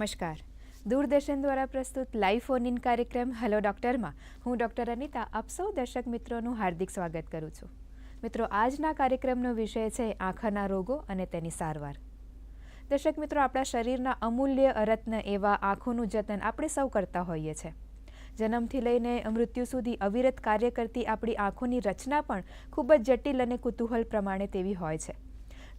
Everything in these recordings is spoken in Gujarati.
નમસ્કાર. દૂરદર્શન દ્વારા પ્રસ્તુત લાઈવ ફોન ઇન કાર્યક્રમ હેલો ડૉક્ટરમાં હું ડૉક્ટર અનિતા, આપ સૌ દર્શક મિત્રોનું હાર્દિક સ્વાગત કરું છું. મિત્રો, આજના કાર્યક્રમનો વિષય છે આંખના રોગો અને તેની સારવાર. દર્શક મિત્રો, આપણા શરીરના અમૂલ્ય રત્ન એવા આંખોનું જતન આપણે સૌ કરતા હોઈએ છીએ જન્મથી લઈને મૃત્યુ સુધી અવિરત કાર્ય કરતી આપણી આંખોની રચના પણ ખૂબ જ જટિલ અને કુતૂહલ પ્રમાણે તેવી હોય છે.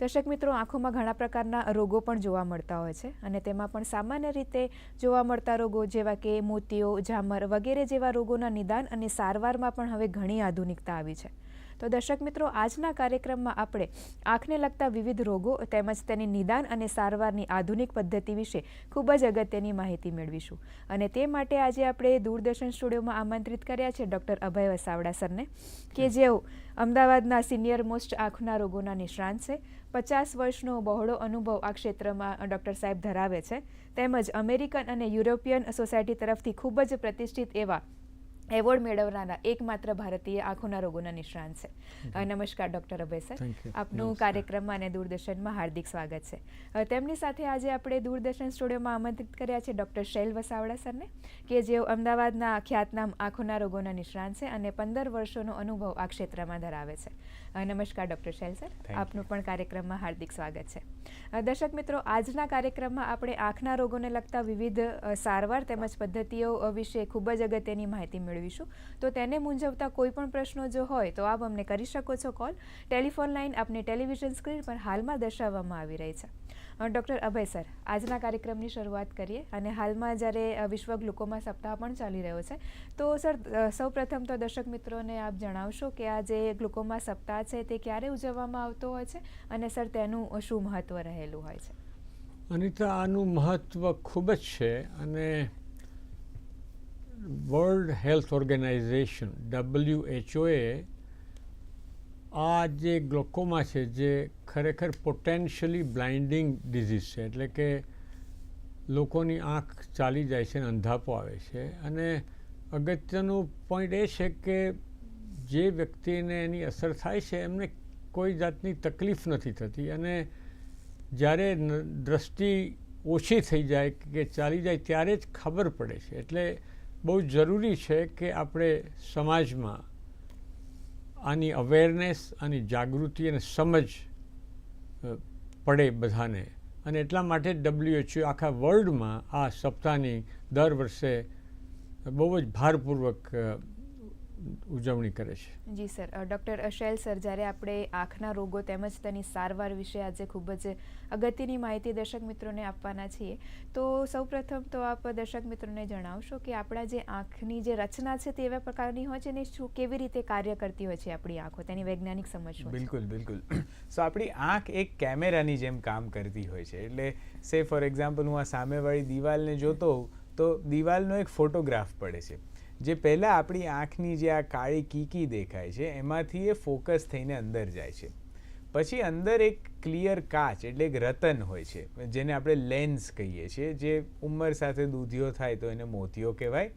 દર્શક મિત્રો, આંખોમાં ઘણા પ્રકારના રોગો પણ જોવા મળતા હોય છે અને તેમાં પણ સામાન્ય રીતે જોવા મળતા રોગો જેવા કે મોતિયો ઝામર વગેરે જેવા રોગોના નિદાન અને સારવારમાં પણ હવે ઘણી આધુનિકતા આવી છે. તો દર્શક મિત્રો, આજના કાર્યક્રમમાં આપણે આંખને લગતા વિવિધ રોગો તેમજ તેની નિદાન અને સારવારની આધુનિક પદ્ધતિ વિશે ખૂબ જ અગત્યની માહિતી મેળવીશું. અને તે માટે આજે આપણે દૂરદર્શન સ્ટુડિયોમાં આમંત્રિત કર્યા છે ડૉક્ટર અભય વસાવડા સરને, કે જેઓ અમદાવાદના સિનિયર મોસ્ટ આંખના રોગોના નિષ્ણાંત છે. પચાસ વર્ષનો બહોળો અનુભવ આ ક્ષેત્રમાં ડૉક્ટર સાહેબ ધરાવે છે. તેમજ અમેરિકન અને યુરોપિયન સોસાયટી તરફથી ખૂબ જ પ્રતિષ્ઠિત એવા એવોર્ડ મેળવનારા એકમાત્ર ભારતીય આંખોના રોગોના નિષ્ણાંત છે. નમસ્કાર ડૉક્ટર અભય સર. આપનું. કાર્યક્રમમાં અને દૂરદર્શનમાં હાર્દિક સ્વાગત છે. તેમની સાથે આજે આપણે દૂરદર્શન સ્ટુડિયોમાં આમંત્રિત કર્યા છે ડૉક્ટર શૈલ વસાવડા સરને કે જેઓ અમદાવાદના ખ્યાતનામ આંખોના રોગોના નિષ્ણાંત છે અને પંદર વર્ષોનો અનુભવ આ ક્ષેત્રમાં ધરાવે છે. નમસ્કાર ડૉક્ટર શૈલ સર. આપનું પણ કાર્યક્રમમાં હાર્દિક સ્વાગત છે. દર્શક મિત્રો આજના કાર્યક્રમમાં આપણે આંખના રોગોને લગતા વિવિધ સારવાર તેમજ પદ્ધતિઓ વિશે ખૂબ જ અગત્યની માહિતી મેળવીશું. તો તેને મૂંઝવતા કોઈ પણ પ્રશ્નો જો હોય તો આપ અમને કરી શકો છો કોલ. ટેલિફોન લાઈન આપની ટેલિવિઝન સ્ક્રીન પર હાલમાં દર્શાવવામાં આવી રહી છે. ડૉક્ટર અભય સર, આજના કાર્યક્રમની શરૂઆત કરીએ અને હાલમાં જ્યારે વિશ્વ ગ્લુકોમા સપ્તાહ પણ ચાલી રહ્યો છે, તો સર સૌપ્રથમ તો દર્શક મિત્રોને આપ જણાવશો કે આ જે ગ્લુકોમા સપ્તાહ છે તે ક્યારે ઉજવવામાં આવતો હોય છે અને સર, તેનું શું મહત્ત્વ રહેલું હોય છે? અનિતા, આનું મહત્ત્વ ખૂબ જ છે અને વર્લ્ડ હેલ્થ ઓર્ગેનાઇઝેશન ડબલ્યુએચઓએ આ જે ગ્લોકોમા છે, જે ખરેખર પોટેન્શિયલી બ્લાઇન્ડિંગ ડિઝીઝ છે, એટલે કે લોકોની આંખ ચાલી જાય છે અને અંધાપો આવે છે. અને અગત્યનું પોઈન્ટ એ છે કે જે વ્યક્તિને એની અસર થાય છે, એમને કોઈ જાતની તકલીફ નથી થતી. અને જ્યારે દ્રષ્ટિ ઓછી થઈ જાય કે ચાલી જાય, ત્યારે જ ખબર પડે છે. એટલે બહુ જરૂરી છે કે આપણે સમાજમાં આની અવેરનેસ આની જાગૃતિ અને સમજ પડે બધાને. અને એટલા માટે ડબ્લ્યુએચઓ આખા વર્લ્ડમાં આ સપ્તાહની દર વર્ષે બહુ જ ભારપૂર્વક ઉજવણી કરે છે. જી સર. ડૉક્ટર અશૈલ સર જ્યારે આપણે આંખના રોગો તેમજ તેની સારવાર વિશે આજે ખૂબ જ અગત્યની માહિતી દર્શક મિત્રોને આપવાના છીએ તો સૌપ્રથમ તો આપ દર્શક મિત્રોને જણાવશો કે આપણા જે આંખની જે રચના છે તે એવા પ્રકારની હોય છે ને શું કેવી રીતે કાર્ય કરતી હોય છે આપણી આંખો? તેની વૈજ્ઞાનિક સમજ બિલકુલ બિલકુલ. સો આપણી આંખ એક કેમેરાની જેમ કામ કરતી હોય છે. એટલે સે ફોર એક્ઝામ્પલ હું આ સામેવાળી દિવાલને જોતો હોઉં તો દિવાલનો એક ફોટોગ્રાફ પડે છે. જે પહેલાં આપણી આંખની જે આ કાળી કીકી દેખાય છે, એમાંથી એ ફોકસ થઈને અંદર જાય છે. પછી અંદર એક ક્લિયર કાચ એટલે એક રતન હોય છે, જેને આપણે લેન્સ કહીએ છીએ, જે ઉંમર સાથે દૂધિયો થાય તો એને મોતિયો કહેવાય.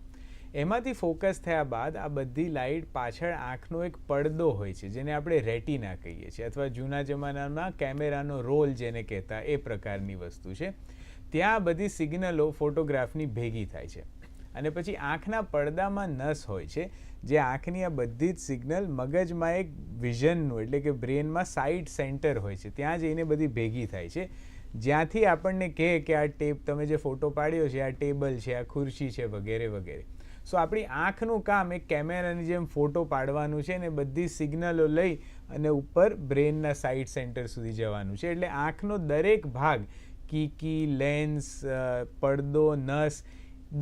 એમાંથી ફોકસ થયા બાદ આ બધી લાઇટ પાછળ આંખનો એક પડદો હોય છે, જેને આપણે રેટિના કહીએ છીએ, અથવા જૂના જમાનામાં કેમેરાનો રોલ જેને કહેતા એ પ્રકારની વસ્તુ છે. ત્યાં બધી સિગ્નલો ફોટોગ્રાફની ભેગી થાય છે. અને પછી આંખના પડદામાં નસ હોય છે, જે આંખની આ બધી જ સિગ્નલ મગજમાં એક વિઝનનું, એટલે કે બ્રેનમાં સાઇટ સેન્ટર હોય છે. ત્યાં જઈને બધી ભેગી થાય છે. જ્યાંથી આપણને કહે કે આ ટેપ, તમે જે ફોટો પાડ્યો છે, આ ટેબલ છે, આ ખુરશી છે, વગેરે વગેરે. સો આપણી આંખનું કામ એક કેમેરાની જેમ ફોટો પાડવાનું છે ને બધી સિગ્નલો લઈ અને ઉપર બ્રેનના સાઇટ સેન્ટર સુધી જવાનું છે. એટલે આંખનો દરેક ભાગ, કીકી, લેન્સ પડદો, નસ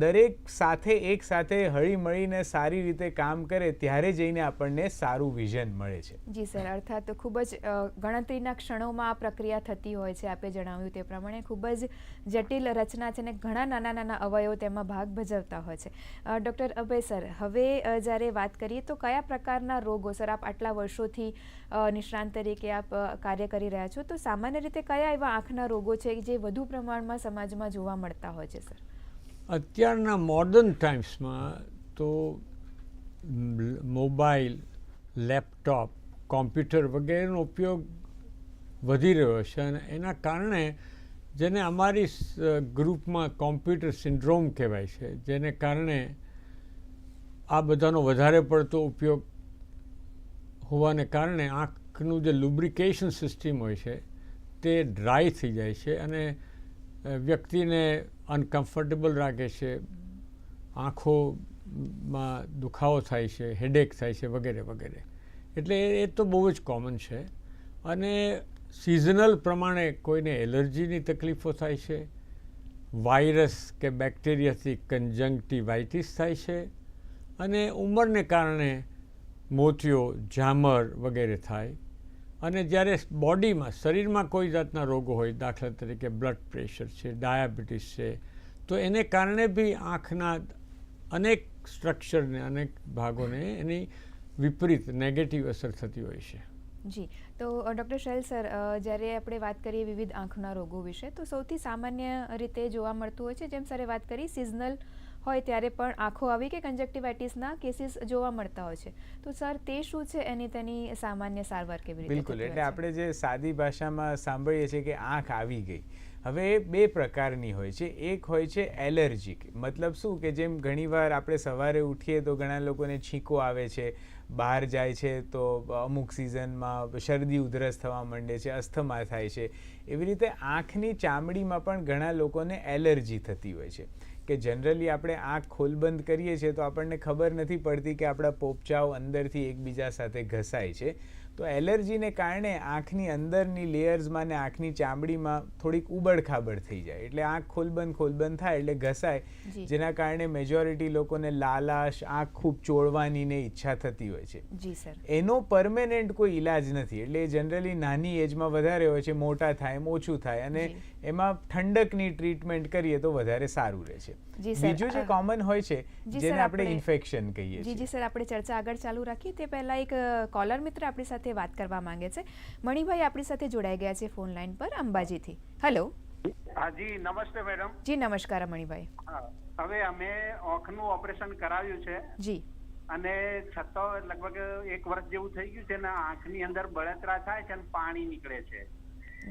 દરેક સાથે એક સાથે હળી મળીને સારી રીતે કામ કરે ત્યારે જઈને આપણને સારું વિઝન મળે છે. જી સર, અર્થાત ખૂબ જ ગણતરીના ક્ષણોમાં આ પ્રક્રિયા થતી હોય છે, આપે જણાવ્યું તે પ્રમાણે. ખૂબ જ જટિલ રચના છે અને ઘણા નાના નાના અવયવો તેમાં ભાગ ભજવતા હોય છે. ડૉક્ટર અભય સર, હવે જ્યારે વાત કરીએ તો કયા પ્રકારના રોગો, સર, આપ આટલા વર્ષોથી નિષ્ણાંત તરીકે આપ કાર્ય કરી રહ્યા છો? તો સામાન્ય રીતે કયા એવા આંખના રોગો છે જે વધુ પ્રમાણમાં સમાજમાં જોવા મળતા હોય છે, સર? અત્યારના મોડર્ન ટાઈમ્સમાં તો મોબાઈલ લેપટોપ કોમ્પ્યુટર વગેરેનો ઉપયોગ વધી રહ્યો છે અને એના કારણે જેને અમારી ગ્રુપમાં કોમ્પ્યુટર સિન્ડ્રોમ કહેવાય છે, જેને કારણે આ બધાનો વધારે પડતો ઉપયોગ હોવાને કારણે આંખનું જે લુબ્રિકેશન સિસ્ટમ હોય છે તે ડ્રાય થઈ જાય છે અને વ્યક્તિને અનકમ્ફર્ટેબલ રાખે છે, આંખોમાં દુખાવો થાય છે હેડેક થાય છે, વગેરે વગેરે. એટલે એ તો બહુ જ કોમન છે. અને સિઝનલ પ્રમાણે કોઈને એલર્જીની તકલીફો થાય છે વાયરસ કે બેક્ટેરિયાથી કન્જંક્ટિવાઇટિસ થાય છે, અને ઉંમરને કારણે મોતિયો ઝામર વગેરે થાય. અને જ્યારે બોડીમાં શરીરમાં કોઈ જાતના રોગો હોય, દાખલા તરીકે બ્લડ પ્રેશર છે, ડાયાબિટીસ છે, તો એને કારણે બી આંખના અનેક સ્ટ્રક્ચરને, અનેક ભાગોને એની વિપરીત નેગેટિવ અસર થતી હોય છે. જી. તો ડૉક્ટર શૈલ સર જ્યારે આપણે વાત કરીએ વિવિધ આંખના રોગો વિશે, તો સૌથી સામાન્ય રીતે જોવા મળતું હોય છે, જેમ સરે વાત કરી, સિઝનલ હોય ત્યારે પણ આંખો આવી કે કંજક્ટિવાઇટિસના કેસીસ જોવા મળતા હોય છે. તો સર તે શું છે? એની તેની સામાન્ય સારવાર કેવી રીતે બિલકુલ એટલે આપણે જે સાદી ભાષામાં સાંભળીએ છીએ કે આંખ આવી ગઈ. હવે એ બે પ્રકારની હોય છે. એક હોય છે એલર્જીક. મતલબ શું કે જેમ ઘણીવાર આપણે સવારે ઉઠીએ તો ઘણા લોકોને છીંકો આવે છે બહાર જાય છે તો અમુક સિઝનમાં શરદી ઉધરસ થવા માંડે છે અસ્થમા થાય છે. એવી રીતે આંખની ચામડીમાં પણ ઘણા લોકોને એલર્જી થતી હોય છે. કે જનરલી આપણે આંખ ખોલબંધ કરીએ છીએ તો આપણને ખબર નથી પડતી કે આપણા પોપચાઓ અંદરથી એકબીજા સાથે ઘસાય છે. તો એલર્જીને કારણે આંખની અંદરની લેયર્સમાં ને આંખની ચામડીમાં થોડીક ઉબડખાબડ થઈ જાય. એટલે આંખ ખોલબંધ ખોલબંધ થાય એટલે ઘસાય. જેના કારણે મેજોરિટી લોકોને લાલાશ આંખ ખૂબ ચોળવાની ને ઈચ્છા થતી હોય છે. એનો પરમેનન્ટ કોઈ ઈલાજ નથી. એટલે જનરલી નાની એજમાં વધારે હોય છે મોટા થાય એમ ઓછું થાય. અને એમાં ઠંડકની ટ્રીટમેન્ટ કરીએ તો વધારે સારું રહે છે. બીજું જે કોમન હોય છે જેને આપણે ઇન્ફેક્શન કહીએ જી છીએ. જી સર આપણે ચર્ચા આગળ ચાલુ રાખીએ. તે પહેલાં એક કોલર મિત્ર આપણી સાથે વાત કરવા માંગે છે. મણિભાઈ આપણી સાથે જોડાઈ ગયા છે ફોન લાઈન પર અંબાજીથી. હેલો હાજી નમસ્તે મેડમ જી નમસ્કાર મણિભાઈ. હવે અમે આંખનું ઓપરેશન કરાવ્યું છે. જી. અને છતાં લગભગ એક વર્ષ જેવું થઈ ગયું છે ને આંખની અંદર બળતરા થાય છે અને પાણી નીકળે છે.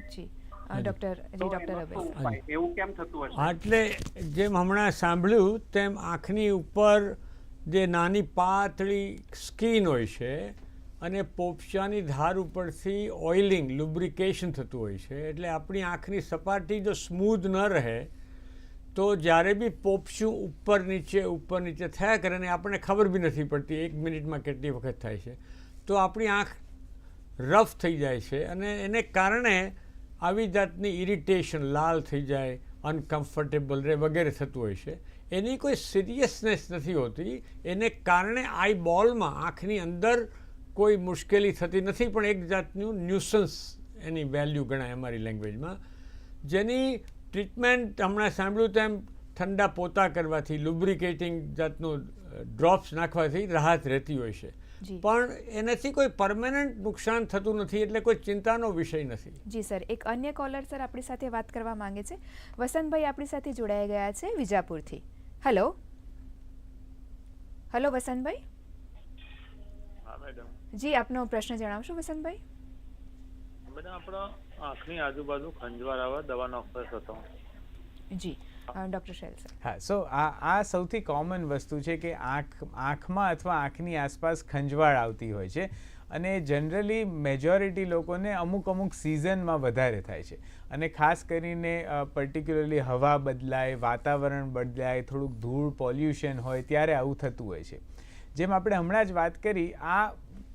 જી. ડૉક્ટર જી તો ડૉક્ટર એનો અભય શું ઉપાય? એવું કેમ થતું હશે? એટલે જેમ હમણાં સાંભળ્યું તેમ આંખની ઉપર જે નાની પાતળી સ્કીન હોય છે અને પોપચાની ધાર ઉપરથી ઓઇલિંગ લુબ્રિકેશન થતું હોય છે એટલે આપણી આંખની સપાટી જો સ્મૂધ ન રહે તો જ્યારે બી પોપચું ઉપર નીચે ઉપર નીચે થયા કરે અને આપણને ખબર બી નથી પડતી એક મિનિટમાં કેટલી વખત થાય છે તો આપણી આંખ રફ થઈ જાય છે અને એને કારણે આવી જાતની ઇરિટેશન લાલ થઈ જાય અનકમ્ફર્ટેબલ રહે વગેરે થતું હોય છે. એની કોઈ સિરિયસનેસ નથી હોતી. એને કારણે આઈ બોલમાં આંખની અંદર કોઈ મુશ્કેલી થતી નથી, પણ એક જાતનું ન્યુસન્સ એની વેલ્યુ ગણાય અમારી લેંગ્વેજમાં જેની ટ્રીટમેન્ટ હમણાં સાંભળ્યું તેમ ઠંડા પોતા કરવાથી લુબ્રિકેટિંગ જાતનું ડ્રોપ્સ નાખવાથી રાહત રહેતી હોય છે. પણ એનાથી કોઈ પરમેનન્ટ નુકસાન થતું નથી એટલે કોઈ ચિંતાનો વિષય નથી. જી સર. એક અન્ય કોલર સર આપણી સાથે વાત કરવા માંગે છે. વસંતભાઈ આપણી સાથે જોડાઈ ગયા છે વિજાપુરથી. Hello hello Vasantbhai? હા મેડમ જી આપનો પ્રશ્ન જણાવશો વસંતભાઈ? મેડમ આપણો આંખની આજુબાજુ ખંજવાળ આવે દવાનો અક્ષર હતો. જી. Doctor Shail sir. હા સો આ આ સૌથી કોમન વસ્તુ છે કે આંખ, આંખમાં અથવા આંખની આસપાસ ખંજવાળ આવતી હોય છે અને જનરલી મેજોરિટી લોકોને અમુક અમુક સિઝનમાં વધારે થાય છે. અને ખાસ કરીને પર્ટિક્યુલરલી હવા બદલાય, વાતાવરણ બદલાય, થોડુંક ધૂળ પોલ્યુશન હોય ત્યારે આવું થતું હોય છે. જેમ આપણે હમણાં જ વાત કરી, આ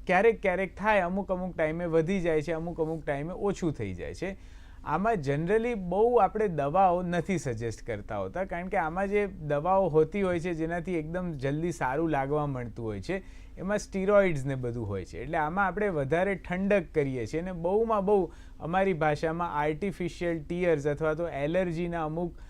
ક્યારેક ક્યારેક થાય, અમુક અમુક ટાઈમે વધી જાય છે, અમુક અમુક ટાઈમે ઓછું થઈ જાય છે. આમાં જનરલી બહુ આપણે દવાઓ નથી સજેસ્ટ કરતા હોતા, કારણ કે આમાં જે દવાઓ હોતી હોય છે, જેનાથી એકદમ જલ્દી સારું લાગવા મળતું હોય છે, એમાં સ્ટીરોઇડ્સ ને બધું હોય છે. એટલે આમાં આપણે વધારે ઠંડક કરીએ છીએ અને બહુમાં બહુ અમારી ભાષામાં આર્ટિફિશિયલ ટીયર્સ અથવા તો એલર્જીના અમુક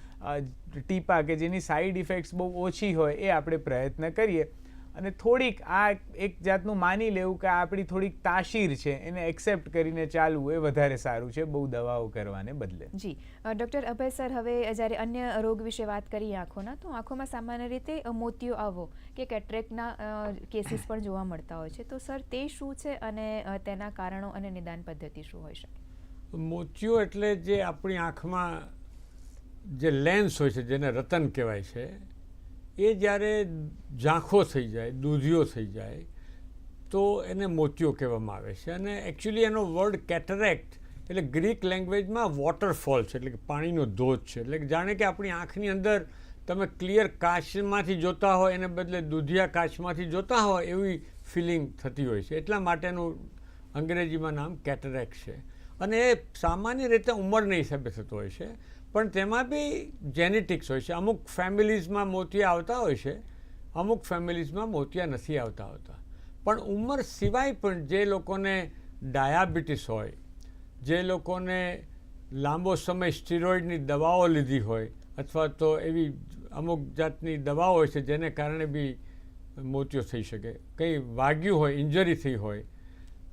ટીપા કે જેની સાઈડ ઇફેક્ટ્સ બહુ ઓછી હોય એ આપણે પ્રયત્ન કરીએ. અને થોડીક આ એક જાતનું માની લેવું કે આ આપણી થોડીક તાસીર છે એને એક્સેપ્ટ કરીને ચાલવું એ વધારે સારું છે બહુ દવાઓ કરવાને બદલે. જી. ડૉક્ટર અભય સર હવે જ્યારે અન્ય રોગ વિશે વાત કરીએ આંખોના તો આંખોમાં સામાન્ય રીતે મોતિયો આવો કે કેટરેકના કેસીસ પણ જોવા મળતા હોય છે. તો સર તે શું છે અને તેના કારણો અને નિદાન પદ્ધતિ શું હોઈ શકે? મોતિયો એટલે જે આપણી આંખમાં જે લેન્સ હોય છે જેને રતન કહેવાય છે એ જ્યારે ઝાંખો થઈ જાય, દૂધિયો થઈ જાય, તો એને મોતિયો કહેવામાં આવે છે. અને એકચ્યુઅલી એનો વર્ડ કેટરેક્ટ એટલે ગ્રીક લેંગ્વેજમાં વોટરફોલ છે, એટલે કે પાણીનો ધોધ છે. એટલે જાણે કે આપણી આંખની અંદર તમે ક્લિયર કાચમાંથી જોતા હોય, એને બદલે દૂધિયા કાચમાંથી જોતા હોય એવી ફિલિંગ થતી હોય છે. એટલા માટેનું અંગ્રેજીમાં નામ કેટરેક્ટ છે. અને એ સામાન્ય રીતે ઉંમરના હિસાબે થતો હોય છે. પણ તેમાં બી જેનેટિક્સ હોય છે. અમુક ફેમિલીઝમાં મોતિયા આવતા હોય છે, અમુક ફેમિલીઝમાં મોતિયા નથી આવતા હોતા. પણ ઉંમર સિવાય પણ જે લોકોને ડાયાબિટીસ હોય, જે લોકોને લાંબો સમય સ્ટીરોઇડની દવાઓ લીધી હોય, અથવા તો એવી અમુક જાતની દવાઓ હોય છે જેને કારણે બી મોતિયો થઈ શકે, કંઈ વાગ્યું હોય ઇન્જરી થઈ હોય,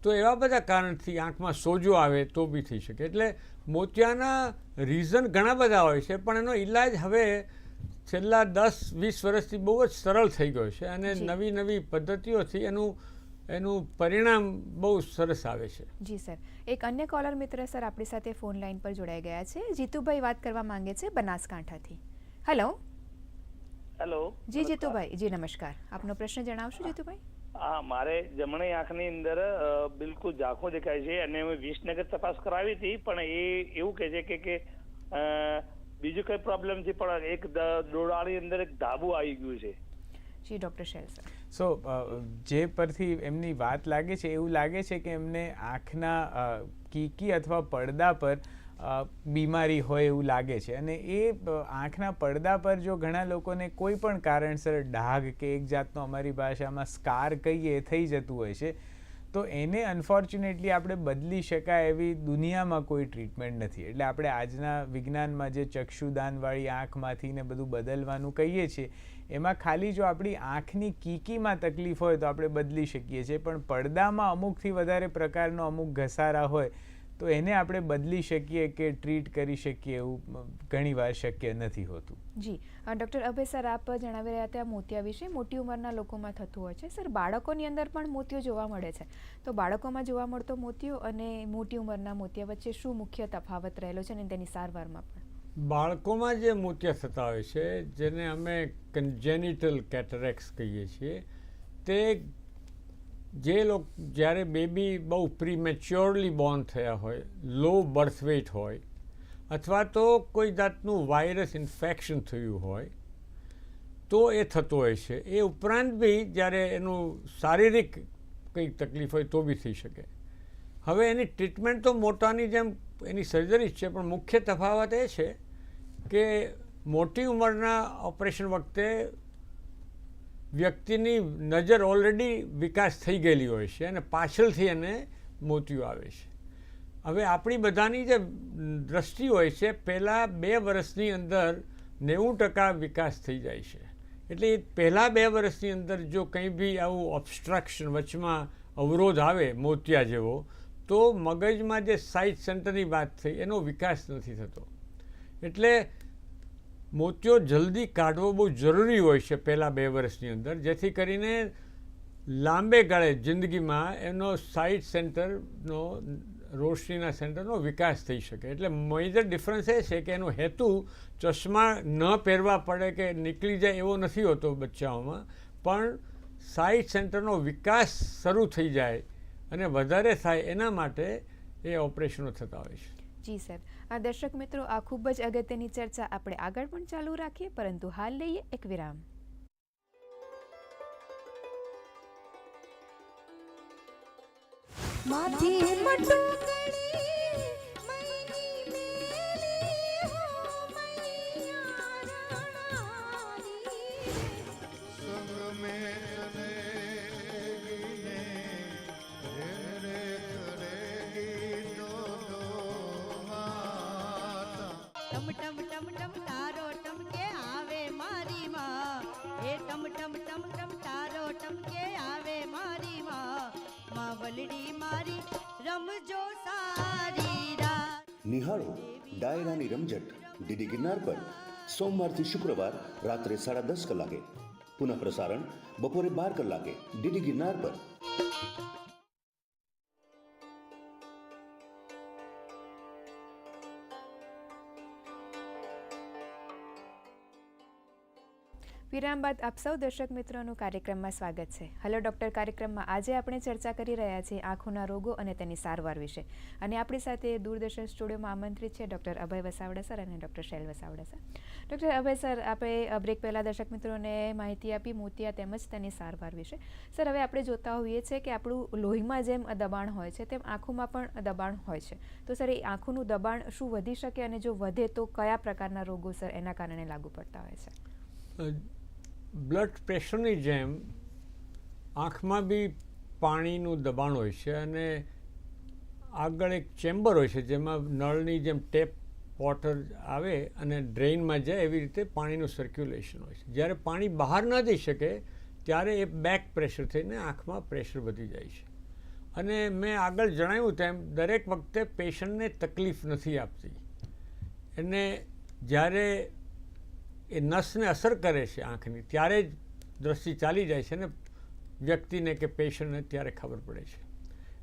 તો એવા બધા કારણથી આંખમાં સોજો આવે તો બી થઈ શકે. એટલે મોતિયાના રીઝન ઘણા બધા હોય છે પણ એનો ઈલાજ હવે છેલ્લા દસ વીસ વર્ષથી બહુ જ સરળ થઈ ગયો છે અને નવી નવી પદ્ધતિઓથી એનું એનું પરિણામ બહુ સરસ આવે છે. જી સર. એક અન્ય કોલર મિત્ર સર આપણી સાથે ફોન લાઈન પર જોડાઈ ગયા છે. જીતુભાઈ વાત કરવા માંગે છે બનાસકાંઠાથી. હેલો હેલો જી જીતુભાઈ. જી નમસ્કાર. આપનો પ્રશ્ન જણાવશો જીતુભાઈ? હા મારે જમણી આંખની અંદર બિલકુલ ઝાંખો દેખાય છે અને મેં વિસનગર તપાસ કરાવી હતી પણ એ એવું કહે છે કે કે બીજું કઈ પ્રોબ્લેમ છે પણ એક દ- ડોળાની અંદર એક ધાબુ આવી ગયું છે. જી ડૉક્ટર શેલ સર. સો જે પરથી એમની વાત લાગે છે એવું લાગે છે કે એમને આંખના કીકી અથવા પડદા પર બીમારી હોય એવું લાગે છે. અને એ આંખના પડદા પર જો ઘણા લોકોને કોઈ પણ કારણસર ડાઘ કે એક જાતનો અમારી ભાષામાં સ્કાર કહીએ થઈ જતું હોય છે, તો એને અનફોર્ચ્યુનેટલી આપણે બદલી શકાય એવી દુનિયામાં કોઈ ટ્રીટમેન્ટ નથી. એટલે આપણે આજના વિજ્ઞાનમાં જે ચક્ષુદાનવાળી આંખમાંથી ને બધું બદલવાનું કહીએ છીએ, એમાં ખાલી જો આપણી આંખની કીકીમાં તકલીફ હોય તો આપણે બદલી શકીએ છીએ. પણ પડદામાં અમુકથી વધારે પ્રકારનો અમુક ઘસારા હોય તો એને આપણે બદલી શકીએ કે ટ્રીટ કરી શકીએ એવું ઘણીવાર શક્ય નથી હોતું. જી. ડૉક્ટર અભય સર આપ જણાવી રહ્યા હતા મોતિયા વિશે. મોટી ઉંમરના લોકોમાં થતું હોય છે. સર બાળકોની અંદર પણ મોતિયો જોવા મળે છે. તો બાળકોમાં જોવા મળતો મોતિયો અને મોટી ઉંમરના મોતિયા વચ્ચે શું મુખ્ય તફાવત રહેલો છે અને તેની સારવારમાં પણ? બાળકોમાં જે મોતિયા થતા હોય છે જેને અમે કન્જેનિટલ કેટરેક્સ કહીએ છીએ તે જે લોક, જ્યારે બેબી બહુ પ્રીમેચ્યોરલી બોર્ન થયા હોય લો બર્થ વેઇટ હોય, અથવા તો કોઈ જાતનું વાયરસ ઇન્ફેક્શન થયું હોય, તો એ થતો હોય છે. એ ઉપરાંત બી જ્યારે એનું શારીરિક કંઈક તકલીફ હોય તો બી થઈ શકે. હવે એની ટ્રીટમેન્ટ તો મોટાની જેમ એની સર્જરી છે, પણ મુખ્ય તફાવત એ છે કે મોટી ઉંમરના ઓપરેશન વખતે વ્યક્તિની નજર ઓલરેડી વિકાસ થઈ ગયેલી હોય છે અને પાછળથી એને મોતિયું આવે છે. હવે આપણી બધાની જે દ્રષ્ટિ હોય છે, પહેલાં બે વર્ષની અંદર નેવું ટકા વિકાસ થઈ જાય છે. એટલે પહેલાં બે વર્ષની અંદર જો કંઈ બી આવું ઓબસ્ટ્રક્શન વચમાં અવરોધ આવે, મોતિયા જેવો, તો મગજમાં જે સાઇટ સેન્ટરની વાત થઈ, એનો વિકાસ નથી થતો. એટલે મોતિયો જલ્દી કાઢવો બહુ જરૂરી હોય છે પહેલાં બે વર્ષની અંદર. જેથી કરીને લાંબે ગાળે જિંદગીમાં એનો સાઇટ સેન્ટરનો રોશનીના સેન્ટરનો વિકાસ થઈ શકે. એટલે મેજર ડિફરન્સ એ છે કે એનો હેતુ ચશ્મા ન પહેરવા પડે કે નીકળી જાય એવો નથી હોતો બચ્ચાઓમાં. પણ સાઇટ સેન્ટરનો વિકાસ શરૂ થઈ જાય અને વધારે થાય એના માટે એ ઓપરેશનો થતા હોય છે. જી સર આ દર્શક મિત્રો, આ ખૂબ જ અગત્યની ચર્ચા આપણે આગળ પણ ચાલુ રાખીએ, પરંતુ હાલ લઈએ એક વિરામ. માથી મટુકડી રમજો સારી રાત. નિહાળો, ડાયરાની રમઝટ, ડીડી ગિરનાર પર. સોમવારથી શુક્રવાર રાત્રે સાડા દસ કલાકે. પુનઃ પ્રસારણ બપોરે બાર કલાકે ડીડી ગિરનાર પર. વિરામ બાદ આપ સૌ દર્શક મિત્રોનું કાર્યક્રમમાં સ્વાગત છે. હલો, ડૉક્ટર કાર્યક્રમમાં આજે આપણે ચર્ચા કરી રહ્યા છીએ આંખોના રોગો અને તેની સારવાર વિશે. અને આપણી સાથે દૂરદર્શન સ્ટુડિયોમાં આમંત્રિત છે ડૉક્ટર અભય વસાવડા સર અને doctor Shail Vasavada sir. Doctor Abhay sir આપણે બ્રેક પહેલાં દર્શક મિત્રોને માહિતી આપી મોતિયા તેમજ તેની સારવાર વિશે. સર, હવે આપણે જોતા હોઈએ છીએ કે આપણું લોહીમાં જેમ દબાણ હોય છે, તેમ આંખોમાં પણ દબાણ હોય છે. તો સર, એ આંખોનું દબાણ શું વધી શકે? અને જો વધે તો કયા પ્રકારના રોગો સર એના કારણે લાગુ પડતા હોય છે? બ્લડ પ્રેશરની જેમ આંખમાં બી પાણીનું દબાણ હોય છે અને આગળ એક ચેમ્બર હોય છે જેમાં નળની જેમ ટેપ વોટર આવે અને ડ્રેઇનમાં જાય એવી રીતે પાણીનું સર્ક્યુલેશન હોય છે. જ્યારે પાણી બહાર ન જઈ શકે, ત્યારે એ બેક પ્રેશર થઈને આંખમાં પ્રેશર વધી જાય છે. અને મેં આગળ જણાવ્યું તેમ, દરેક વખતે પેશન્ટને તકલીફ નથી આપતી. એને જ્યારે એ નસને અસર કરે છે આંખની. ત્યારે જ દ્રષ્ટિ ચાલી જાય છે ને વ્યક્તિને કે પેશન્ટને ત્યારે ખબર પડે છે.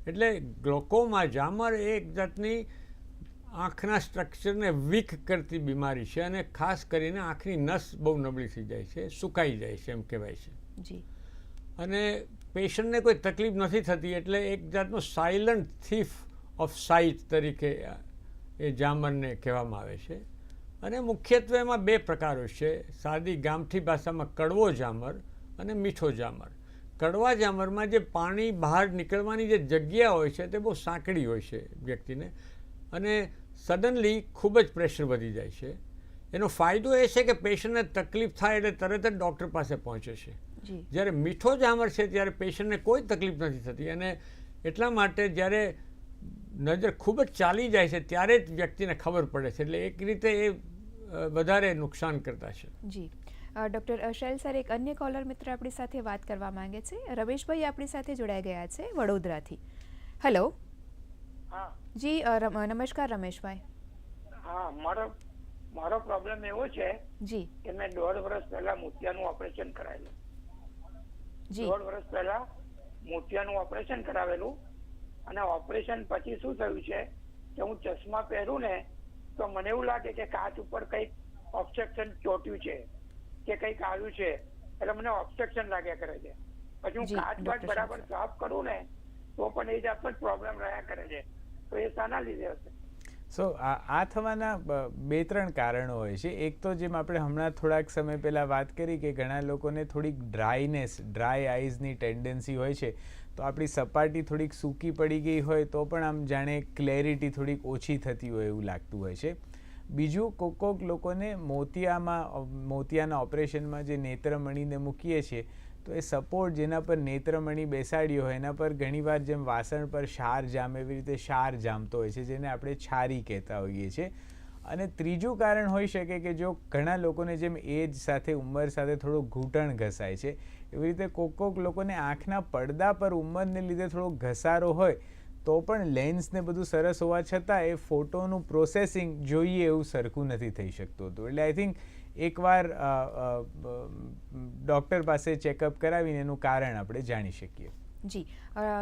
એટલે ગ્લોકોમા જામર એ એક જાતની આંખના સ્ટ્રક્ચરને વીક કરતી બીમારી છે અને ખાસ કરીને આંખની નસ બહુ નબળી થઈ જાય છે સુકાઈ જાય છે એમ કહેવાય છે. જી. અને પેશન્ટને કોઈ તકલીફ નથી થતી એટલે એક જાતનો સાયલન્ટ થીફ ઓફ સાઇટ તરીકે એ જામરને કહેવામાં આવે છે. અને મુખ્યત્વે એમાં બે પ્રકારો છે. સાદી ગામઠી ભાષામાં કડવો જામર અને મીઠો જામર. કડવા જામરમાં જે પાણી બહાર નીકળવાની જે જગ્યા હોય છે તે બહુ સાંકડી હોય છે વ્યક્તિને અને સડનલી ખૂબ જ પ્રેશર વધી જાય છે. એનો ફાયદો એ છે કે પેશન્ટને તકલીફ થાય એટલે તરત જ ડૉક્ટર પાસે પહોંચે છે. જ્યારે મીઠો જામર છે ત્યારે પેશન્ટને કોઈ તકલીફ નથી થતી અને એટલા માટે જ્યારે નજર ખૂબ જ ચાલી જાય છે ત્યારે જ વ્યક્તિને ખબર પડે છે. એટલે એક રીતે એ વધારે નુકસાન કરતા છે. જી. ડૉક્ટર શૈલ સર એક અન્ય કોલર મિત્ર આપણી સાથે વાત કરવા માંગે છે. રમેશભાઈ આપણી સાથે જોડાઈ ગયા છે વડોદરાથી. હેલો હા. જી નમસ્કાર રમેશભાઈ. હા મારો મારો પ્રોબ્લેમ એવો છે જી. કે મેં દોઢ વર્ષ પહેલા મોતિયાનું ઓપરેશન કરાવેલું. જી. દોઢ વર્ષ પહેલા મોતિયાનું ઓપરેશન કરાવેલું અને ઓપરેશન પછી શું થયું છે કે હું ચશ્મા પહેરું ને તો મને એવું લાગે કે કાચ ઉપર કંઈક ઓબ્સ્ટ્રક્શન ચોટ્યું છે કે કંઈક આવ્યું છે એટલે મને ઓબ્સ્ટ્રક્શન લાગ્યા કરે છે. પછી હું કાચ બાચ બરાબર સાફ કરું ને તો પણ એ જાતનો જ પ્રોબ્લેમ રહ્યા કરે છે. તો એ શાના લીધે હશે. સો આ આ થવાના બે ત્રણ કારણો હોય છે. એક તો જેમ આપણે હમણાં થોડાક સમય પહેલાં વાત કરી કે ઘણા લોકોને થોડીક ડ્રાયનેસ ડ્રાય આઈઝની ટેન્ડન્સી હોય છે. તો આપણી સપાટી થોડીક સૂકી પડી ગઈ હોય તો પણ આમ જાણે ક્લેરિટી થોડીક ઓછી થતી હોય એવું લાગતું હોય છે. બીજું, કોક કોક લોકોને મોતિયામાં મોતિયાના ઓપરેશનમાં જે નેત્રમણીને મૂકીએ છીએ તો એ સપોર્ટ જેના પર નેત્રમણી બેસાડ્યો હોય, એના પર ઘણીવાર જેમ વાસણ પર શાર જામે, એવી રીતે શાર જામતો હોય છે, જેને આપણે છારી કહેતા હોઈએ છીએ. અને ત્રીજું કારણ હોઈ શકે કે જો ઘણા લોકોને જેમ એજ સાથે, ઉંમર સાથે થોડું ઘૂંટણ ઘસાય છે એવી રીતે કોક કોક લોકોને આંખના પડદા પર ઉંમરને લીધે થોડો ઘસારો હોય તો પણ લેન્સને બધું સરસ હોવા છતાં એ ફોટોનું પ્રોસેસિંગ જોઈએ એવું સરખું નથી થઈ શકતું હતું. એટલે આઈ થિંક એકવાર ડૉક્ટર પાસે ચેકઅપ કરાવીને એનું કારણ આપણે જાણી શકીએ. જી.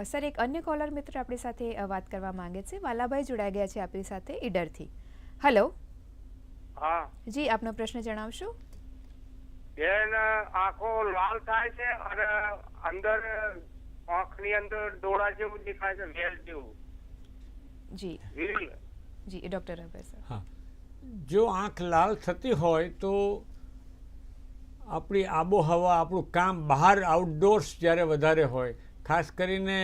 સર એક અન્ય કોલર મિત્ર આપણી સાથે વાત કરવા માંગે છે. વાલાભાઈ જોડાઈ ગયા છે આપણી સાથે ઈડરથી. હેલો હા. જી આપનો પ્રશ્ન જણાવશો? બેન આંખો લાલ થાય છે અને અંદર આંખની અંદર ડોળા જેવું દેખાય છે વેલ જેવું. જી. જી ડોક્ટર અભય સર. હા. જો આંખ લાલ થતી હોય તો આપણી આબોહવા આપણું કામ બહાર આઉટડોર્સ જ્યારે વધારે હોય ખાસ કરીને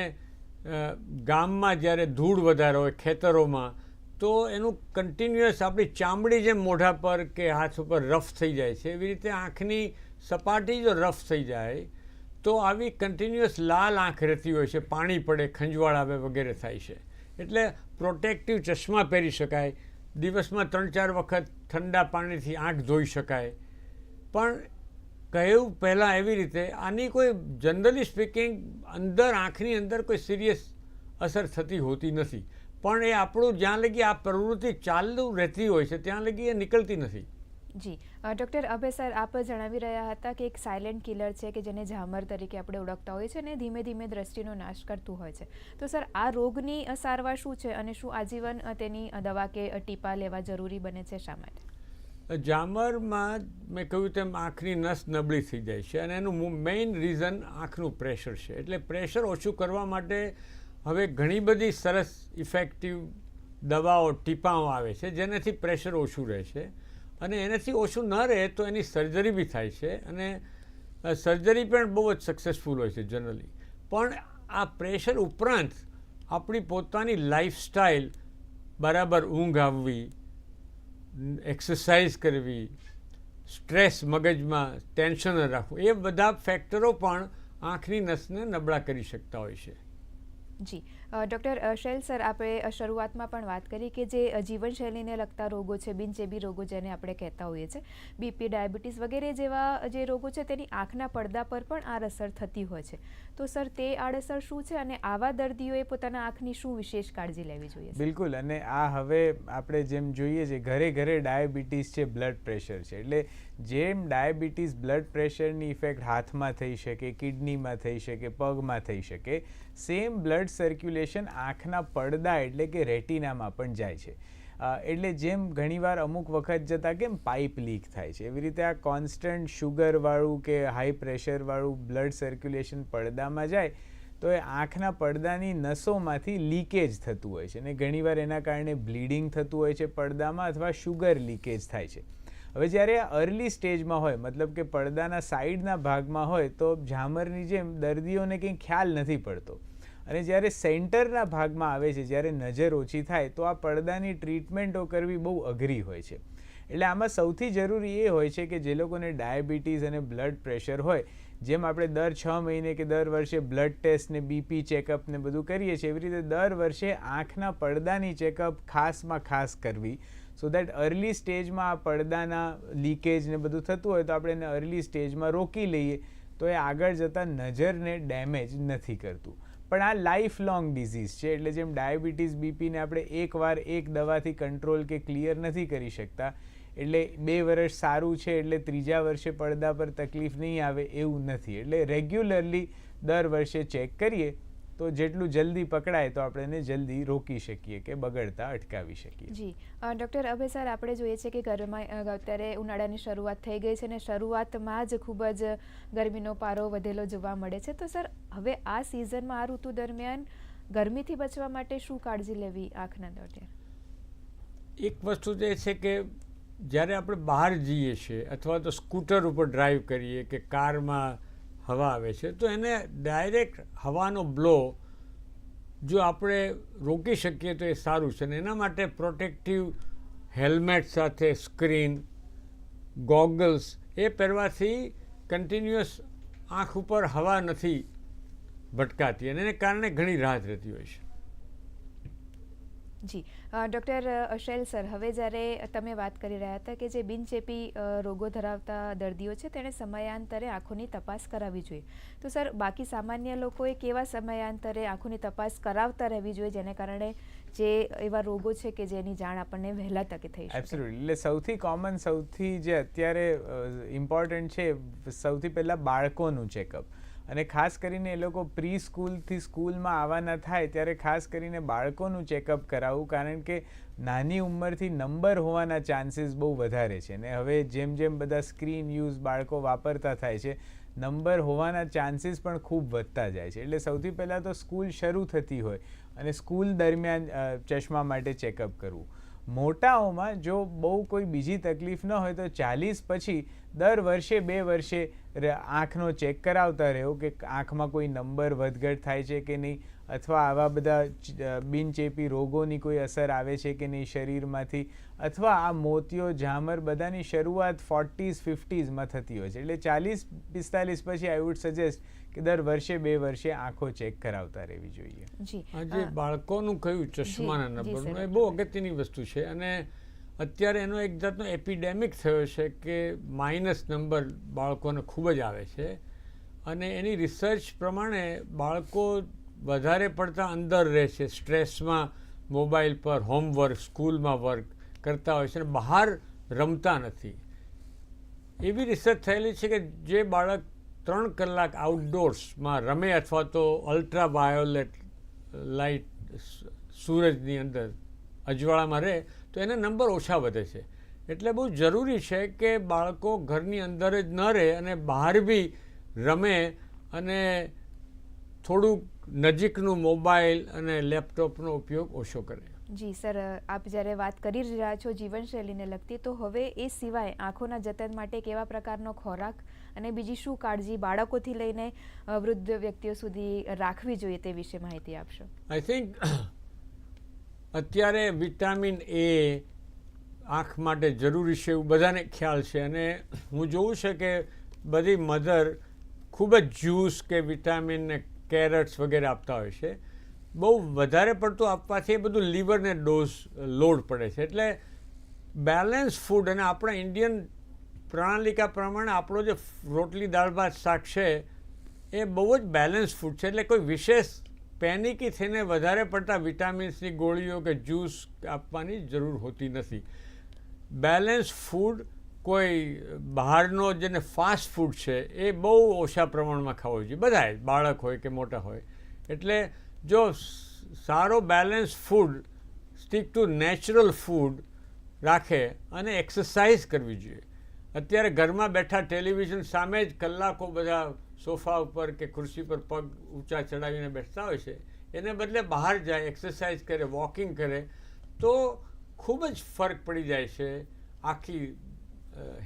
ગામમાં જ્યારે ધૂળ વધારે હોય ખેતરોમાં તો એનું કન્ટિન્યુઅસ આપણી ચામડી જેમ મોઢા પર કે હાથ ઉપર રફ થઈ જાય છે, એવી રીતે આંખની સપાટી જો રફ થઈ જાય, તો આવી કન્ટિન્યુઅસ લાલ આંખ રહેતી હોય છે, પાણી પડે, ખંજવાળ આવે વગેરે થાય છે. એટલે પ્રોટેક્ટિવ ચશ્મા પહેરી શકાય, દિવસમાં ત્રણ ચાર વખત ઠંડા પાણીથી આંખ ધોઈ શકાય. પણ કહ્યું પહેલાં એવી રીતે, આની કોઈ જનરલી સ્પીકિંગ અંદર આંખની અંદર કોઈ સિરિયસ અસર થતી હોતી નથી. પણ એ આપણું જ્યાં લગી આ પ્રવૃત્તિ ચાલુ રહેતી હોય છે ત્યાં લગી એ નીકળતી નથી. જી. ડૉક્ટર અભય સર આપ જણાવી રહ્યા હતા કે એક સાયલેન્ટ કિલર છે કે જેને ઝામર તરીકે આપણે ઓળખતા હોઈએ છીએ અને ધીમે ધીમે દ્રષ્ટિનો નાશ કરતું હોય છે. તો સર આ રોગની સારવાર શું છે અને શું આજીવન તેની દવા કે ટીપા લેવા જરૂરી બને છે શા માટે? જામરમાં મેં કહ્યું તેમ આંખની નસ નબળી થઈ જાય છે અને એનું મેઇન રીઝન આંખનું પ્રેશર છે. એટલે પ્રેશર ઓછું કરવા માટે હવે ઘણી બધી સરસ ઇફેક્ટિવ દવાઓ, ટીપાઓ આવે છે, જેનાથી પ્રેશર ઓછું રહે છે. અને એનાથી ઓછું ન રહે તો એની સર્જરી બી થાય છે. અને સર્જરી પણ બહુ જ સક્સેસફુલ હોય છે જનરલી પણ આ પ્રેશર ઉપરાંત આપણી પોતાની લાઈફસ્ટાઈલ બરાબર ઊંઘ આવવી એક્સરસાઇઝ કરવી સ્ટ્રેસ મગજમાં ટેન્શન રાખવું, એ બધા ફેક્ટરો પણ આંખની નસને નબળા કરી શકતા હોય છે. જી. ડૉક્ટર શૈલ સર, આપણે શરૂઆતમાં પણ વાત કરી કે જે જીવનશૈલીને લગતા રોગો છે બિનચેબી રોગો જેને આપણે કહેતા હોઈએ છીએ, બીપી, ડાયાબિટીસ વગેરે જેવા, જે રોગો છે, તેની આંખના પડદા પર પણ આડઅસર થતી હોય છે. તો સર, તે આડઅસર શું છે અને આવા દર્દીઓએ પોતાના આંખની શું વિશેષ કાળજી લેવી જોઈએ બિલકુલ. અને આ હવે આપણે જેમ જોઈએ છે, ઘરે ઘરે ડાયાબિટીસ છે, બ્લડ પ્રેશર છે. એટલે જેમ ડાયાબિટીસ બ્લડ પ્રેશરની ઇફેક્ટ હાથમાં થઈ શકે, કિડનીમાં થઈ શકે, પગમાં થઈ શકે, સેમ બ્લડ સર્ક્યુલેશન આંખના પડદા એટલે કે રેટિનામાં પણ જાય છે. એટલે જેમ ઘણીવાર અમુક વખત જતાં કેમ પાઇપ લીક થાય છે. એવી રીતે આ કોન્સ્ટન્ટ શુગરવાળું કે હાઈ પ્રેશરવાળું બ્લડ સર્ક્યુલેશન પડદામાં જાય, તો એ આંખના પડદાની નસોમાંથી લીકેજ થતું હોય છે. અને ઘણીવાર એના કારણે બ્લીડિંગ થતું હોય છે પડદામાં અથવા શુગર લીકેજ થાય છે. હવે જ્યારે અર્લી સ્ટેજમાં હોય, મતલબ કે પડદાના સાઈડના ભાગમાં હોય, તો ઝામરની જેમ દર્દીઓને કંઈ ખ્યાલ નથી પડતો. અને જ્યારે સેન્ટરના ભાગમાં આવે છે, જ્યારે નજર ઓછી થાય, તો આ પડદાની ટ્રીટમેન્ટો કરવી બહુ અઘરી હોય છે. એટલે આમાં સૌથી જરૂરી એ હોય છે કે જે લોકોને ડાયાબિટીસ અને બ્લડ પ્રેશર હોય જેમ આપણે દર છ મહિને કે દર વર્ષે બ્લડ ટેસ્ટ ને બીપી ચેકઅપ ને બધું કરીએ છીએ, એવી રીતે દર વર્ષે આંખના પડદાની ચેકઅપ ખાસમાં ખાસ કરવી. સો દેટ અર્લી સ્ટેજમાં આ પડદાના લીકેજ ને બધું થતું હોય તો આપણે એને અર્લી સ્ટેજમાં રોકી લઈએ, તો એ આગળ જતાં નજરને ડેમેજ નથી કરતું. પણ આ લાઈફ લોંગ ડિઝીઝ છે, એટલે જેમ ડાયાબિટીસ બીપીને આપણે એકવાર એક દવાથી કંટ્રોલ કે ક્લિયર નથી કરી શકતા એટલે બે વર્ષ સારું છે એટલે ત્રીજા વર્ષે પડદા પર તકલીફ નહીં આવે એવું નથી. એટલે રેગ્યુલરલી દર વર્ષે ચેક કરીએ તો જેટલું જલ્દી પકડાય તો આપણે એને જલ્દી રોકી શકીએ કે બગડતા અટકાવી શકીએ. જી. ડૉક્ટર હવે સર આપણે જોઈએ છે કે ઘરમાં અત્યારે ઉનાળાની શરૂઆત થઈ ગઈ છે અને શરૂઆતમાં જ ખૂબ જ ગરમીનો પારો વધેલો જોવા મળે છે. તો સર હવે આ સિઝનમાં આ ઋતુ દરમિયાન ગરમીથી બચવા માટે શું કાળજી લેવી આંખના દર્દીએ એક વસ્તુ જે છે કે જ્યારે આપણે બહાર જઈએ છીએ અથવા તો સ્કૂટર ઉપર ડ્રાઈવ કરીએ કે કારમાં હવા આવે છે, તો એને ડાયરેક્ટ હવાનો બ્લો જો આપણે રોકી શકીએ તો એ સારું છે. અને એના માટે પ્રોટેક્ટિવ હેલ્મેટ સાથે સ્ક્રીન ગોગલ્સ એ પહેરવાથી કન્ટિન્યુઅસ આંખ ઉપર હવા નથી ભટકાતી અને એને કારણે ઘણી રાહત રહેતી હોય છે. જી. ડૉક્ટર અ, સર હવે જ્યારે તમે વાત કરી રહ્યા હતા કે જે બિનચેપી રોગો ધરાવતા દર્દીઓ છે તેણે સમયાંતરે આંખોની તપાસ કરાવવી જોઈએ. તો સર બાકી સામાન્ય લોકોએ કેવા સમયાંતરે આંખોની તપાસ કરાવતા રહેવી જોઈએ જેને કારણે જે એવા રોગો છે કે જેની જાણ આપણને વહેલા તકે થઈ શકે? એટલે સૌથી કોમન સૌથી જે અત્યારે ઇમ્પોર્ટન્ટ છે સૌથી પહેલાં બાળકોનું ચેકઅપ અને ખાસ કરીને એ લોકો પ્રી સ્કૂલથી સ્કૂલમાં આવવાના થાય, ત્યારે ખાસ કરીને બાળકોનું ચેકઅપ કરાવવું, કારણ કે નાની ઉંમરથી નંબર હોવાના ચાન્સીસ બહુ વધારે છે. ને હવે જેમ જેમ બધા સ્ક્રીન યુઝ બાળકો વાપરતા થાય છે, નંબર હોવાના ચાન્સીસ પણ ખૂબ વધતા જાય છે. એટલે સૌથી પહેલાં તો સ્કૂલ શરૂ થતી હોય અને સ્કૂલ દરમિયાન ચશ્મા માટે ચેકઅપ કરવું. મોટાઓમાં જો બહુ કોઈ બીજી તકલીફ ન હોય તો ચાલીસ પછી દર વર્ષે બે વર્ષે આંખનો ચેક કરાવતા રહેવો કે આંખમાં કોઈ નંબર વધઘટ થાય છે કે નહીં. અથવા આવા બધા બિનચેપી રોગોની કોઈ અસર આવે છે કે નહીં શરીરમાંથી? અથવા આ મોતિયો ઝામર બધાની શરૂઆત ફોર્ટીઝ ફિફ્ટીઝમાં થતી હોય છે. એટલે ચાલીસ પિસ્તાલીસ પછી આઈ વુડ સજેસ્ટ કે દર વર્ષે બે વર્ષે આંખો ચેક કરાવતા રહેવી જોઈએ. જી જે બાળકોનું કહ્યું ચશ્માના નંબરનું? એ બહુ અગત્યની વસ્તુ છે. અને અત્યારે એનો એક જાતનો એપિડેમિક થયો છે કે માઇનસ નંબર બાળકોને ખૂબ જ આવે છે. અને એની રિસર્ચ પ્રમાણે બાળકો વધારે પડતા અંદર રહે છે સ્ટ્રેસમાં મોબાઈલ પર, હોમવર્ક, સ્કૂલમાં વર્ક કરતા હોય છે અને બહાર રમતા નથી. એવી રિસર્ચ થયેલી છે કે જે બાળક ત્રણ કલાક આઉટડોર્સમાં રમે અથવા તો અલ્ટ્રા વાયોલેટ લાઇટ સૂરજની અંદર અજવાળામાં રહે, તો એના નંબર ઓછા વધે છે. એટલે બહુ જરૂરી છે કે બાળકો ઘરની અંદર જ ન રહે અને બહાર બી રમે અને થોડુંક નજીકનું મોબાઈલ અને લેપટોપનો ઉપયોગ ઓછો કરે. જી સર આપ જ્યારે વાત કરી રહ્યા છો જીવનશૈલીને લગતી તો હવે એ સિવાય આંખોના જતન માટે કેવા પ્રકારનો ખોરાક અને બીજી શું કાળજી બાળકોથી લઈને વૃદ્ધ વ્યક્તિઓ સુધી રાખવી જોઈએ તે વિશે માહિતી આપશો? આઈ થિંક અત્યારે વિટામિન એ આંખ માટે જરૂરી છે એવું બધાને ખ્યાલ છે. અને હું જોઉં છે કે બધી મધર ખૂબ જ જ્યુસ કે વિટામિન ને કેરેટ્સ વગેરે આપતા હોય છે. બહુ વધારે પડતું આપવાથી એ બધું લીવરને ડોઝ લોડ પડે છે. એટલે બેલેન્સ ફૂડ અને આપણા ઇન્ડિયન પ્રણાલિકા પ્રમાણે આપણો જે રોટલી, દાળ, ભાત, શાક છે, એ બહુ જ બેલેન્સ ફૂડ છે. એટલે કોઈ વિશેષ પેનિકી થઈને વધારે પડતા વિટામિન્સની ગોળીઓ કે જ્યુસ આપવાની જરૂર હોતી નથી. બેલેન્સ ફૂડ કોઈ બહારનો જેને ફાસ્ટ ફૂડ છે, એ બહુ ઓછા પ્રમાણમાં ખાવો જોઈએ. બધાએ બાળક હોય કે મોટા હોય. એટલે જો સારો balance food stick to natural food રાખે અને એક્સરસાઇઝ કરવી જોઈએ. અત્યારે ઘરમાં બેઠા ટેલિવિઝન સામે જ કલાકો બધા સોફા ઉપર કે ખુરશી પર પગ ઊંચા ચડાવીને બેસતા હોય છે. એને બદલે બહાર જાય એક્સરસાઇઝ કરે વોકિંગ કરે, તો ખૂબ જ ફરક પડી જાય છે. આખી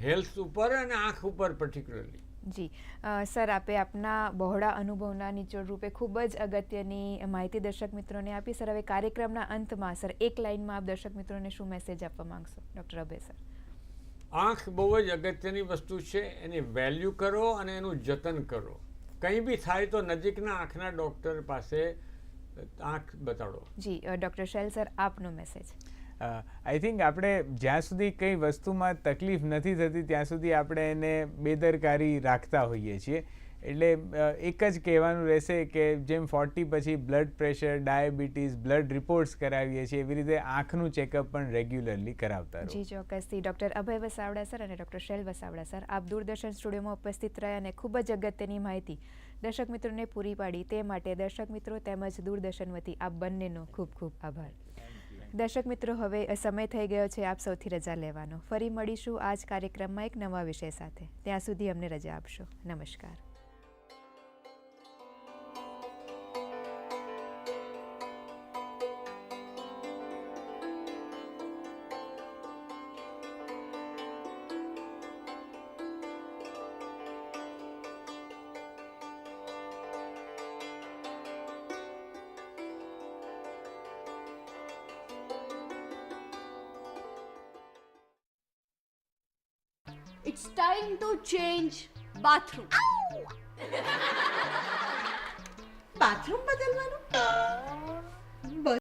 હેલ્થ ઉપર અને આંખ ઉપર પર્ટિક્યુલરલી જી. સર આપે આપના બહોળા અનુભવના નિચોડ રૂપે ખૂબ જ અગત્યની માહિતી દર્શક મિત્રોને આપી. સર હવે કાર્યક્રમના અંતમાં સર એક લાઇનમાં આપ દર્શક મિત્રોને શું મેસેજ આપવા માંગશો? Doctor Abhay sir. આંખ બહુ જ અગત્યની વસ્તુ છે. એની વેલ્યુ કરો અને એનું જતન કરો. કંઈ બી થાય તો નજીકના આંખના ડૉક્ટર પાસે આંખ બતાડો. જી ડૉક્ટર શૈલ સર આપનો મેસેજ આઈ થિંક આપણે જ્યાં સુધી કંઈ વસ્તુમાં તકલીફ નથી થતી, ત્યાં સુધી આપણે એને બેદરકારી રાખતા હોઈએ છીએ. એટલે એક જ કહેવાનું રહેશે કે જેમ ફોર્ટી પછી blood pressure diabetes blood reports કરાવીએ છીએ, એવી રીતે આંખનું ચેકઅપ પણ રેગ્યુલરલી કરાવતા જી, ચોક્કસથી. ડૉક્ટર અભય વસાવડા સર અને ડૉક્ટર શૈલ વસાવડા સર, આપ દૂરદર્શન સ્ટુડિયોમાં ઉપસ્થિત રહ્યા અને ખૂબ જ અગત્યની માહિતી દર્શક મિત્રોને પૂરી પાડી. તે માટે દર્શક મિત્રો તેમજ દૂરદર્શન વતી આપ બંનેનો ખૂબ ખૂબ આભાર. દર્શક મિત્રો, હવે સમય થઈ ગયો છે, આપ સૌથી રજા લેવાનો. ફરી મળીશું આ જ કાર્યક્રમમાં એક નવા વિષય સાથે. ત્યાં સુધી અમને રજા આપશો. નમસ્કાર. change bathroom. bathroom bathroom